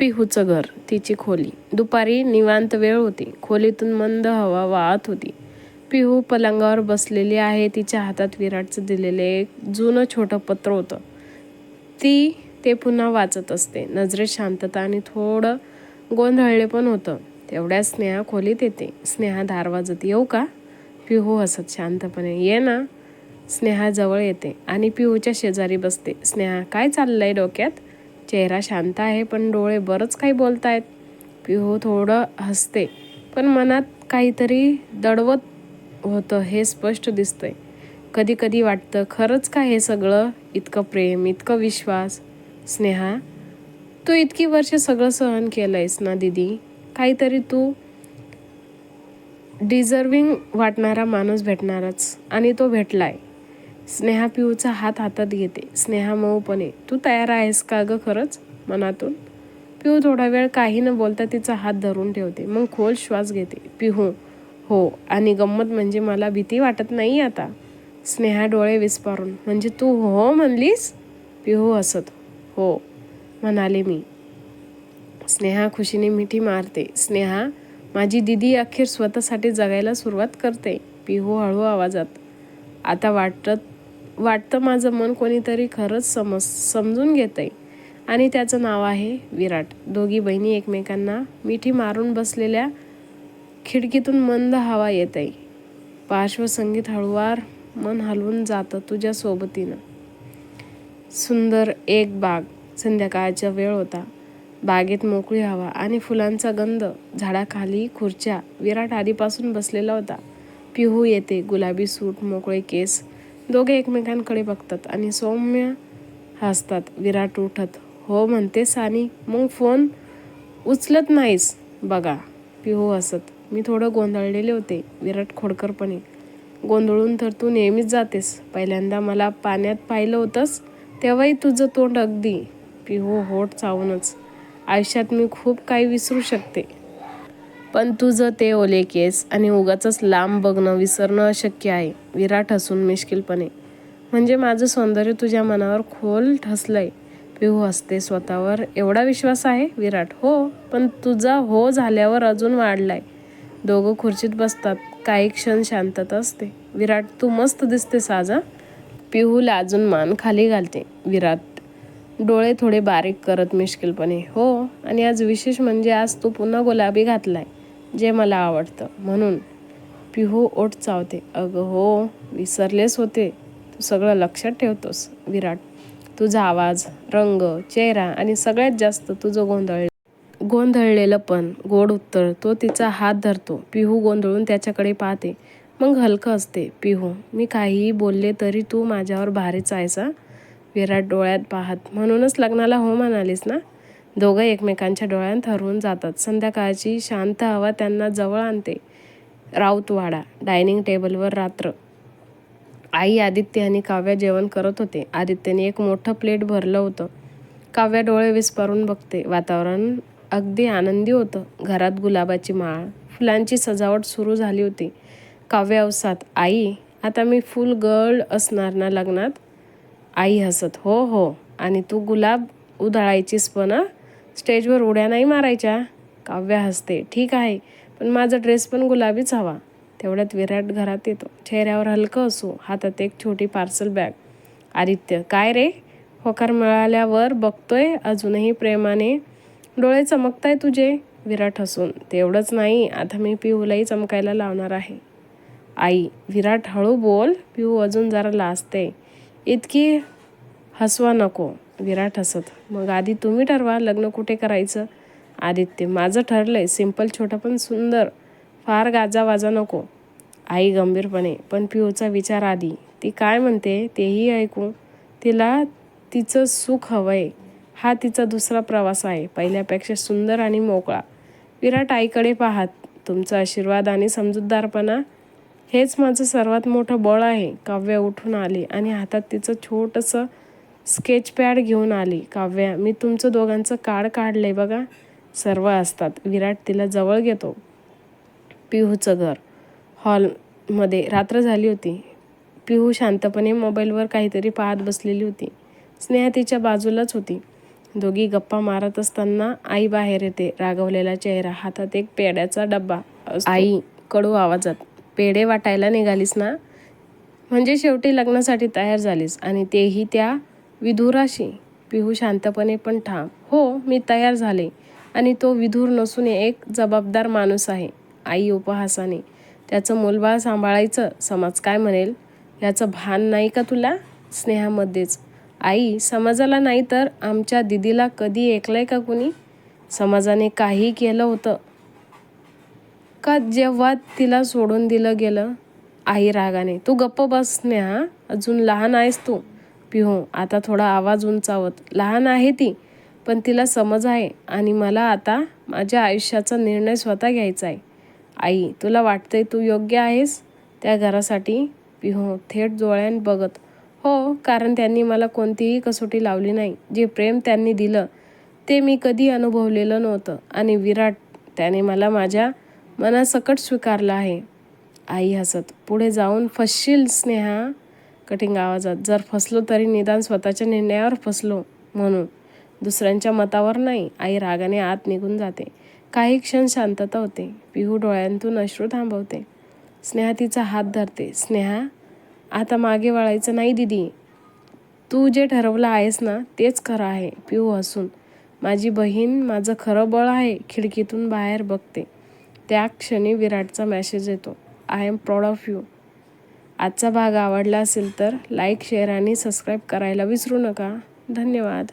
पिहूचं घर तिची खोली. दुपारी निवांत वेळ होती. खोलीतून मंद हवा वाहत होती. पिहू पलंगावर बसलेली आहे. तिच्या हातात विराटचं दिलेलं एक जुनं छोटं पत्र होतं. ती ते पुन्हा वाचत असते. नजरेत शांतता आणि थोडं गोंधळले पण होतं. तेवढ्या स्नेहा खोलीत येते. स्नेहा धार वाजत येऊ का? पिहू हसत शांतपणे. ये ना. स्नेहा जवळ येते आणि पिहूच्या शेजारी बसते. स्नेहा काय चाललंय डोक्यात? चेहरा शांत आहे पण डोळे बरंच काही बोलत आहेत पिहू थोडं हसते पण मनात काहीतरी दडवत होतं हे स्पष्ट दिसतंय. कधी कधी वाटतं खरंच का हे सगळं इतकं प्रेम इतकं विश्वास? स्नेहा तू इतकी वर्ष सगळं सहन केलं आहेस ना दीदी? काहीतरी तू डिझर्विंग वाटणारा माणूस भेटणारच आणि तो भेटला आहे स्नेहा पिऊचा हात हातात घेते. स्नेहा मऊपणे तू तयार आहेस का ग खरंच? मनातून. पिऊ थोडा वेळ काही न बोलता तिचा हात धरून ठेवते. मग खोल श्वास घेते. पिहू हो आणि गंमत म्हणजे मला भीती वाटत नाही आता. स्नेहा डोळे विस्पारून म्हणजे तू हो, हो म्हणलीस? पिहू हसत हो म्हणाले मी. स्नेहा खुशीने मिठी मारते. स्नेहा माझी दिदी अखेर स्वतःसाठी जगायला सुरुवात करते. पिहू हळू आवाजात आता वाटत वाटतं माझं मन कोणीतरी खरंच समज समजून घेतंय. आणि त्याचं नाव आहे विराट. दोघी बहिणी एकमेकांना मिठी मारून बसलेल्या खिडकीतून मंद हवा येत आहे पार्श्वसंगीत हळुवार मन हलवून जातं तुझ्या सोबतीनं. सुंदर एक बाग. संध्याकाळचा वेळ होता. बागेत मोकळी हवा आणि फुलांचा गंध. झाडाखाली खुर्च्या. विराट आधीपासून बसलेला होता. पिहू येते. गुलाबी सूट मोकळे केस. दोघे एकमेकांकडे बघतात आणि सौम्य हसतात. विराट उठत हो म्हणते सानी मग फोन उचलत नाहीस. बघा पिहू हसत हो, मी थोडं गोंधळलेले होते. विराट खोडकरपणे गोंधळून तर तू नेहमीच जातेस. पहिल्यांदा मला पाण्यात पाहिलं होतंस तेव्हाही तुझं तोंड अगदी पिहू होठ चावूनच. आयुष्यात मी खूप काही विसरू शकते. पण तुझं ते ओले केस आणि उगाच लांब बघणं विसरणं अशक्य आहे. विराट हसून मिश्किलपणे म्हणजे माझं सौंदर्य तुझ्या मनावर खोल ठसलंय. पिहू हसते स्वतःवर. एवढा विश्वास आहे विराट? हो पण तुझा हो झाल्यावर अजून वाढलाय. दोघं खुर्चीत बसतात. काही क्षण शांतता असते. विराट तू मस्त दिसते साजा पिहू लाजून मान खाली घालते. विराट डोळे थोडे बारीक करत मिश्किलपणे हो आणि आज विशेष म्हणजे आज तू पुन्हा गुलाबी घातलाय. जे मला आवडतं. म्हणून पिहू ओठ चावते. अगं हो विसरलेच होते. तू सगळं लक्षात ठेवतोस विराट. तुझा आवाज रंग चेहरा आणि सगळ्यात जास्त तुझं गोंधळ गोंधळलेलं पण गोड उत्तर तो तिचा हात धरतो. पिहू गोंधळून त्याच्याकडे पाहते. मग हलकं असते पिहू मी काहीही बोलले तरी तू माझ्यावर भारीच आहेस विराट डोळ्यात पाहत. म्हणूनच लग्नाला हो म्हणालीस ना? दोघं एकमेकांच्या डोळ्यांत हरवून जातात. संध्याकाळची शांत हवा त्यांना जवळ आणते. राऊतवाडा डायनिंग टेबलवर रात्र. आई आदित्य आणि काव्या जेवण करत होते. आदित्यने एक मोठं प्लेट भरलं होतं. काव्या डोळे विस्पारून बघते. वातावरण अगदी आनंदी होतं. घरात गुलाबाची माळ फुलांची सजावट सुरू झाली होती. काव्या अवसात आई आता मी फुल गर्ल असणार ना लग्नात? आई हसत हो हो. आणि तू गुलाब उधळायचीस पण स्टेजवर उड्या नाही मारायच्या. काव्या हसते. ठीक आहे पण माझा ड्रेस पण गुलाबीच हवा. तेवढ्यात विराट घरात येतो. चेहऱ्यावर हलकं असो हातात एक छोटी पार्सल बॅग आदित्य काय रे? होकार मिळाल्यावर बघतोय अजूनही प्रेमाने. डोळे चमकताय तुझे? विराट हसून. तेवढंच नाही आता मी पिहूलाही चमकायला लावणार आहे. आई विराट हळू बोल. पिहू अजून जरा लाजते. इतकी हसवा नको. विराट हसत. मग आधी तुम्ही ठरवा लग्न कुठे करायचं? आदित्य माझं ठरलंय सिंपल छोटं पण सुंदर. फार गाजावाजा नको. आई गंभीरपणे पण पिऊचा विचार आधी. ती काय म्हणते तेही ऐकू. तिला तिचं सुख हवंय. हा तिचा दुसरा प्रवास आहे. पहिल्यापेक्षा सुंदर आणि मोकळा. विराट आईकडे पाहात तुमचा आशीर्वाद आणि समजूतदारपणा? हेच माझं सर्वात मोठं बळ आहे. काव्य उठून आले आणि हातात तिचं छोटंसं स्केच पॅड घेऊन आली. काव्या मी तुमचं दोघांचं कार्ड काढलंय बघा. सर्व असतात. विराट तिला जवळ घेतो. पिहूचं घर. हॉलमध्ये रात्र झाली होती. पिहू शांतपणे मोबाईलवर काहीतरी पाहत बसलेली होती. स्नेहा तिच्या बाजूलाच होती. दोघी गप्पा मारत असताना आई बाहेर येते. रागवलेला चेहरा. हातात एक पेड्याचा डब्बा. आई कडू आवाजात. पेढे वाटायला निघालीस ना? म्हणजे शेवटी लग्नासाठी तयार झालीस आणि तेही त्या विधुराशी पिहू शांतपणे पण ठाम. हो मी तयार झाले. आणि तो विधूर नसून एक जबाबदार माणूस आहे आई उपहासाने. त्याचं मूलबाळ सांभाळायचं समाज काय म्हणेल? याचं भान नाही का तुला? स्नेहामध्येच. आई समाजाला नाही तर आमच्या दिदीला कधी ऐकलंय का कुणी? समाजाने काही केलं होतं. का जेव्हा तिला सोडून दिलं गेलं? आई रागाने. तू गप्प बस स्नेहा. अजून लहान आहेस तू. पिहू आता थोडा आवाज उंचावत. लहान आहे ती पण तिला समज आहे आणि मला आता माझ्या आयुष्याचा निर्णय स्वतः घ्यायचा आहे. आई तुला वाटतंय तू योग्य आहेस? त्या घरासाठी पिहू थेट डोळ्यान बघत. हो कारण त्यांनी मला कोणतीही कसोटी लावली नाही. जे प्रेम त्यांनी दिलं ते मी कधी अनुभवलेलं नव्हतं आणि विराट त्याने मला माझ्या मनासकट स्वीकारलं आहे. आई हसत पुढे जाऊन फसशील स्नेहा. कठीण आवाजात. जर फसलो तरी निदान स्वतःच्या निर्णयावर फसलो म्हणून. दुसऱ्यांच्या मतावर नाही आई रागाने आत निघून जाते. काही क्षण शांतता होते. पिहू डोळ्यांतून अश्रू थांबवते. स्नेहा तिचा हात धरते. स्नेहा आता मागे वळायचं नाही दिदी. तू जे ठरवलं आहेस ना तेच खरं आहे पिहू हसून. माझी बहीण माझं खरं बळ आहे खिडकीतून बाहेर बघते. त्या क्षणी विराटचा मॅसेज येतो. I am proud of you आजचा भाग आवडला असेल तर लाईक शेअर आणि सबस्क्राईब करायला विसरू नका. धन्यवाद.